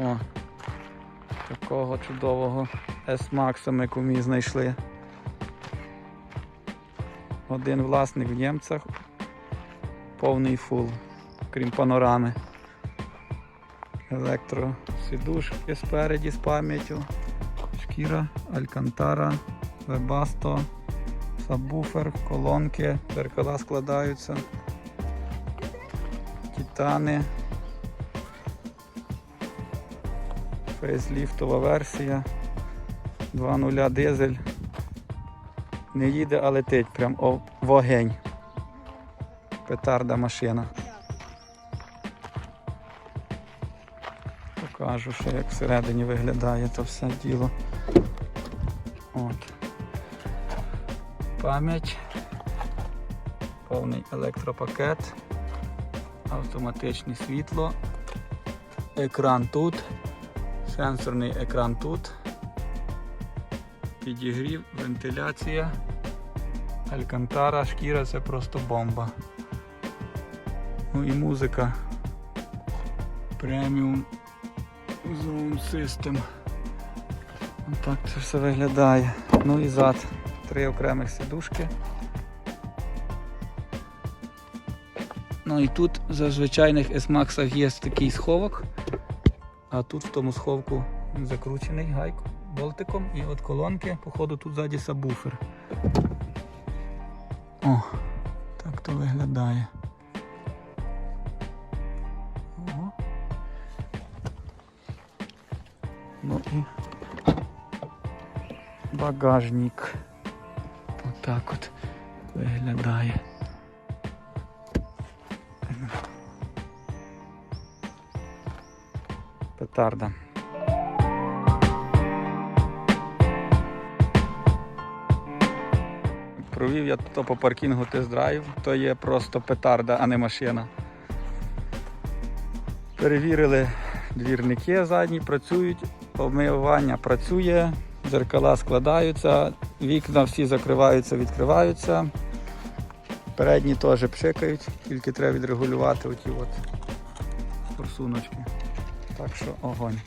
О, такого чудового S-Max ми кумі знайшли. Один власник в німцях, повний фул, крім панорами. Електросідушки спереді з пам'яттю, шкіра, алькантара, вебасто, сабвуфер, колонки, дзеркала складаються, титани. Фейсліфтова версія. 2.0 дизель. Не їде, а летить. Прям вогень. Петарда машина. Покажу ще як всередині виглядає то все діло. От. Пам'ять. Повний електропакет. Автоматичне світло. Екран тут. Сенсорний екран тут. Підігрів, вентиляція. Алькантара, шкіра це просто бомба. Ну і музика. Преміум Zoom System. Отак це все виглядає. Ну і зад. Три окремих сидушки. Ну і тут в зазвичайних S-Max є такий сховок. А тут в тому сховку закручений гайку болтиком і от колонки, походу тут ззаді сабвуфер. О, так то виглядає. О. Ну і багажник. Отак от виглядає. Петарда. Провів я то по паркінгу тест-драйв, то є просто петарда, а не машина. Перевірили двірники задні, працюють, обмивання працює, дзеркала складаються, вікна всі закриваються, відкриваються. Передні теж пшикають, тільки треба відрегулювати оті от форсуночки. Так що огонь.